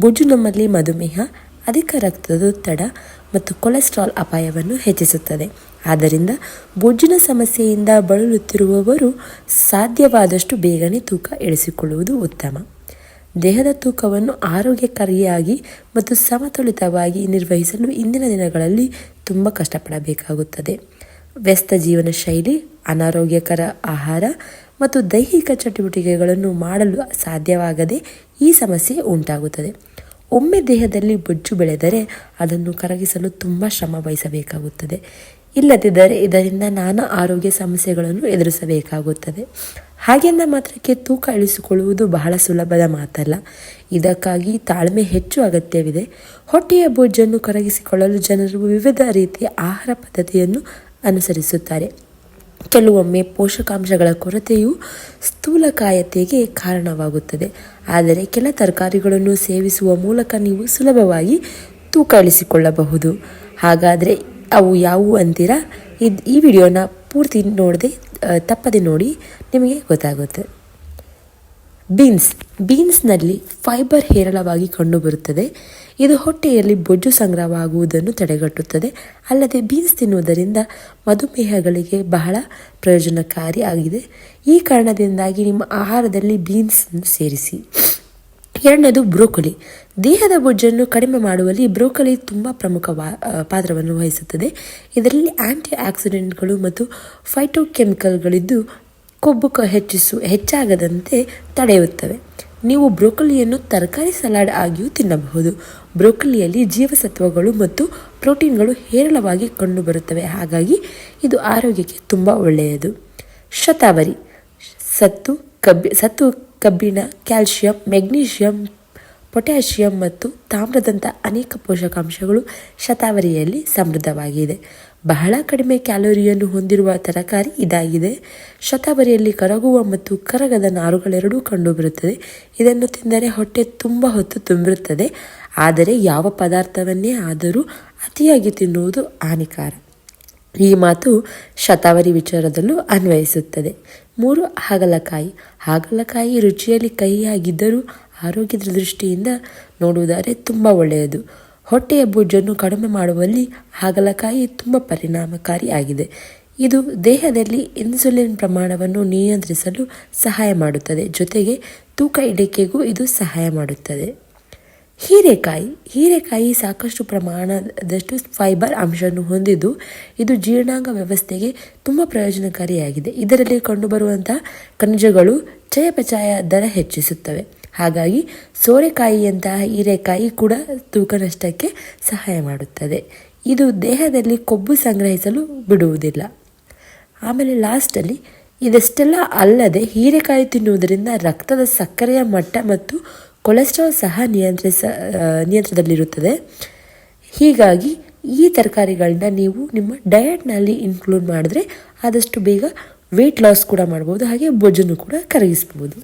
ಬೊಜ್ಜು ನಮ್ಮಲ್ಲಿ ಮಧುಮೇಹ, ಅಧಿಕ ರಕ್ತದೊತ್ತಡ ಮತ್ತು ಕೊಲೆಸ್ಟ್ರಾಲ್ ಅಪಾಯವನ್ನು ಹೆಚ್ಚಿಸುತ್ತದೆ. ಆದ್ದರಿಂದ ಬೊಜ್ಜಿನ ಸಮಸ್ಯೆಯಿಂದ ಬಳಲುತ್ತಿರುವವರು ಸಾಧ್ಯವಾದಷ್ಟು ಬೇಗನೆ ತೂಕ ಇಳಿಸಿಕೊಳ್ಳುವುದು ಉತ್ತಮ. ದೇಹದ ತೂಕವನ್ನು ಆರೋಗ್ಯಕಾರಿಯಾಗಿ ಮತ್ತು ಸಮತೋಲಿತವಾಗಿ ನಿರ್ವಹಿಸಲು ಇಂದಿನ ದಿನಗಳಲ್ಲಿ ತುಂಬ ಕಷ್ಟಪಡಬೇಕಾಗುತ್ತದೆ. ವ್ಯಸ್ತ ಜೀವನ ಶೈಲಿ ಅನಾರೋಗ್ಯಕರ ಆಹಾರ ಮತ್ತು ದೈಹಿಕ ಚಟುವಟಿಕೆಗಳನ್ನು ಮಾಡಲು ಸಾಧ್ಯವಾಗದೆ ಈ ಸಮಸ್ಯೆ ಉಂಟಾಗುತ್ತದೆ. ಒಮ್ಮೆ ದೇಹದಲ್ಲಿ ಬೊಜ್ಜು ಬೆಳೆದರೆ ಅದನ್ನು ಕರಗಿಸಲು ತುಂಬ ಶ್ರಮ ವಹಿಸಬೇಕಾಗುತ್ತದೆ. ಇಲ್ಲದಿದ್ದರೆ ಇದರಿಂದ ನಾನಾ ಆರೋಗ್ಯ ಸಮಸ್ಯೆಗಳನ್ನು ಎದುರಿಸಬೇಕಾಗುತ್ತದೆ. ಹಾಗೆಂದ ಮಾತ್ರಕ್ಕೆ ತೂಕ ಇಳಿಸಿಕೊಳ್ಳುವುದು ಬಹಳ ಸುಲಭದ ಮಾತಲ್ಲ. ಇದಕ್ಕಾಗಿ ತಾಳ್ಮೆ ಹೆಚ್ಚು ಅಗತ್ಯವಿದೆ. ಹೊಟ್ಟೆಯ ಬೊಜ್ಜನ್ನು ಕರಗಿಸಿಕೊಳ್ಳಲು ಜನರು ವಿವಿಧ ರೀತಿಯ ಆಹಾರ ಪದ್ಧತಿಯನ್ನು ಅನುಸರಿಸುತ್ತಾರೆ. ಕೆಲವೊಮ್ಮೆ ಪೋಷಕಾಂಶಗಳ ಕೊರತೆಯು ಸ್ಥೂಲಕಾಯತೆಗೆ ಕಾರಣವಾಗುತ್ತದೆ. ಆದರೆ ಕೆಲ ತರಕಾರಿಗಳನ್ನು ಸೇವಿಸುವ ಮೂಲಕ ನೀವು ಸುಲಭವಾಗಿ ತೂಕ ಇಳಿಸಿಕೊಳ್ಳಬಹುದು ಹಾಗಾದರೆ ಅವು ಯಾವುವು ಅಂತೀರಾ? ಇದು ಈ ವಿಡಿಯೋನ ಪೂರ್ತಿ ನೋಡದೆ ತಪ್ಪದೆ ನೋಡಿ ನಿಮಗೆ ಗೊತ್ತಾಗುತ್ತೆ. ಬೀನ್ಸ್. ಬೀನ್ಸ್ನಲ್ಲಿ ಫೈಬರ್ ಹೇರಳವಾಗಿ ಕಂಡುಬರುತ್ತದೆ. ಇದು ಹೊಟ್ಟೆಯಲ್ಲಿ ಬೊಜ್ಜು ಸಂಗ್ರಹವಾಗುವುದನ್ನು ತಡೆಗಟ್ಟುತ್ತದೆ. ಅಲ್ಲದೆ ಬೀನ್ಸ್ ತಿನ್ನುವುದರಿಂದ ಮಧುಮೇಹಗಳಿಗೆ ಬಹಳ ಪ್ರಯೋಜನಕಾರಿ ಆಗಿದೆ. ಈ ಕಾರಣದಿಂದಾಗಿ ನಿಮ್ಮ ಆಹಾರದಲ್ಲಿ ಬೀನ್ಸ್ ಸೇರಿಸಿ. ಎರಡನೇದು ಬ್ರೋಕೊಲಿ. ದೇಹದ ಬೊಜ್ಜನ್ನು ಕಡಿಮೆ ಮಾಡುವಲ್ಲಿ ಬ್ರೋಕೊಲಿ ತುಂಬ ಪ್ರಮುಖ ಪಾತ್ರವನ್ನು ವಹಿಸುತ್ತದೆ. ಇದರಲ್ಲಿ ಆಂಟಿ ಆಕ್ಸಿಡೆಂಟ್ಗಳು ಮತ್ತು ಫೈಟೋಕೆಮಿಕಲ್ಗಳಿದ್ದು ಕೊಬ್ಬು ಹೆಚ್ಚಿಸು, ಹೆಚ್ಚಾಗದಂತೆ ತಡೆಯುತ್ತವೆ. ನೀವು ಬ್ರೋಕೊಲಿಯನ್ನು ತರಕಾರಿ ಸಲಾಡ್ ಆಗಿಯೂ ತಿನ್ನಬಹುದು. ಬ್ರೋಕೊಲಿಯಲ್ಲಿ ಜೀವಸತ್ವಗಳು ಮತ್ತು ಪ್ರೋಟೀನ್ಗಳು ಹೇರಳವಾಗಿ ಕಂಡುಬರುತ್ತವೆ. ಹಾಗಾಗಿ ಇದು ಆರೋಗ್ಯಕ್ಕೆ ತುಂಬ ಒಳ್ಳೆಯದು. ಶತಾವರಿ, ಸತ್ತು ಕಬ್ಬಿ, ಸತ್ತು ಕಬ್ಬಿಣ, ಕ್ಯಾಲ್ಶಿಯಂ ಮೆಗ್ನೀಷಿಯಂ ಪೊಟ್ಯಾಷಿಯಂ ಮತ್ತು ತಾಮ್ರದಂಥ ಅನೇಕ ಪೋಷಕಾಂಶಗಳು ಶತಾವರಿಯಲ್ಲಿ ಸಮೃದ್ಧವಾಗಿದೆ. ಬಹಳ ಕಡಿಮೆ ಕ್ಯಾಲೋರಿಯನ್ನು ಹೊಂದಿರುವ ತರಕಾರಿ ಇದಾಗಿದೆ. ಶತಾವರಿಯಲ್ಲಿ ಕರಗುವ ಮತ್ತು ಕರಗದ ನಾರುಗಳೆರಡೂ ಕಂಡುಬರುತ್ತದೆ. ಇದನ್ನು ತಿಂದರೆ ಹೊಟ್ಟೆ ತುಂಬ ಹೊತ್ತು ತುಂಬಿರುತ್ತದೆ. ಆದರೆ ಯಾವ ಪದಾರ್ಥವನ್ನೇ ಆದರೂ ಅತಿಯಾಗಿ ತಿನ್ನುವುದು ಹಾನಿಕಾರ. ಈ ಮಾತು ಶತಾವರಿ ವಿಚಾರದಲ್ಲೂ ಅನ್ವಯಿಸುತ್ತದೆ. ಮೂರು ಹಾಗಲಕಾಯಿ. ಹಾಗಲಕಾಯಿ ರುಚಿಯಲ್ಲಿ ಕಹಿಯಾಗಿದ್ದರೂ ಆರೋಗ್ಯದ ದೃಷ್ಟಿಯಿಂದ ನೋಡುವುದಾದರೆ ತುಂಬ ಒಳ್ಳೆಯದು. ಹೊಟ್ಟೆಯ ಬೊಜ್ಜನ್ನು ಕಡಿಮೆ ಮಾಡುವಲ್ಲಿ ಹಾಗಲಕಾಯಿ ತುಂಬ ಪರಿಣಾಮಕಾರಿಯಾಗಿದೆ ಇದು ದೇಹದಲ್ಲಿ ಇನ್ಸುಲಿನ್ ಪ್ರಮಾಣವನ್ನು ನಿಯಂತ್ರಿಸಲು ಸಹಾಯ ಮಾಡುತ್ತದೆ. ಜೊತೆಗೆ ತೂಕ ಇಳಿಕೆಗೂ ಇದು ಸಹಾಯ ಮಾಡುತ್ತದೆ. ಹೀರೆಕಾಯಿ ಹೀರೆಕಾಯಿ ಸಾಕಷ್ಟು ಪ್ರಮಾಣದಷ್ಟು ಫೈಬರ್ ಅಂಶವನ್ನು ಹೊಂದಿದ್ದು ಇದು ಜೀರ್ಣಾಂಗ ವ್ಯವಸ್ಥೆಗೆ ತುಂಬ ಪ್ರಯೋಜನಕಾರಿಯಾಗಿದೆ. ಇದರಲ್ಲಿ ಕಂಡುಬರುವಂತಹ ಖನಿಜಗಳು ಚಯಪಚಯ ದರ ಹೆಚ್ಚಿಸುತ್ತವೆ. ಹಾಗಾಗಿ ಸೋರೆಕಾಯಿಯಂತಹ ಹೀರೆಕಾಯಿ ಕೂಡ ತೂಕ ನಷ್ಟಕ್ಕೆ ಸಹಾಯ ಮಾಡುತ್ತದೆ. ಇದು ದೇಹದಲ್ಲಿ ಕೊಬ್ಬು ಸಂಗ್ರಹಿಸಲು ಬಿಡುವುದಿಲ್ಲ. ಆಮೇಲೆ ಲಾಸ್ಟಲ್ಲಿ ಇದೆಷ್ಟೆಲ್ಲ ಅಲ್ಲದೆ ಹೀರೆಕಾಯಿ ತಿನ್ನುವುದರಿಂದ ರಕ್ತದ ಸಕ್ಕರೆಯ ಮಟ್ಟ ಮತ್ತು ಕೊಲೆಸ್ಟ್ರಾಲ್ ಸಹ ನಿಯಂತ್ರಿಸ ನಿಯಂತ್ರಣದಲ್ಲಿರುತ್ತದೆ. ಹೀಗಾಗಿ ಈ ತರಕಾರಿಗಳನ್ನ ನೀವು ನಿಮ್ಮ ಡಯಟ್ನಲ್ಲಿ ಇನ್ಕ್ಲೂಡ್ ಮಾಡಿದ್ರೆ ಆದಷ್ಟು ಬೇಗ ವೆಯ್ಟ್ ಲಾಸ್ ಕೂಡ ಮಾಡ್ಬೋದು, ಹಾಗೆ ಬೊಜ್ಜನ್ನು ಕೂಡ ಕರಗಿಸ್ಬೋದು.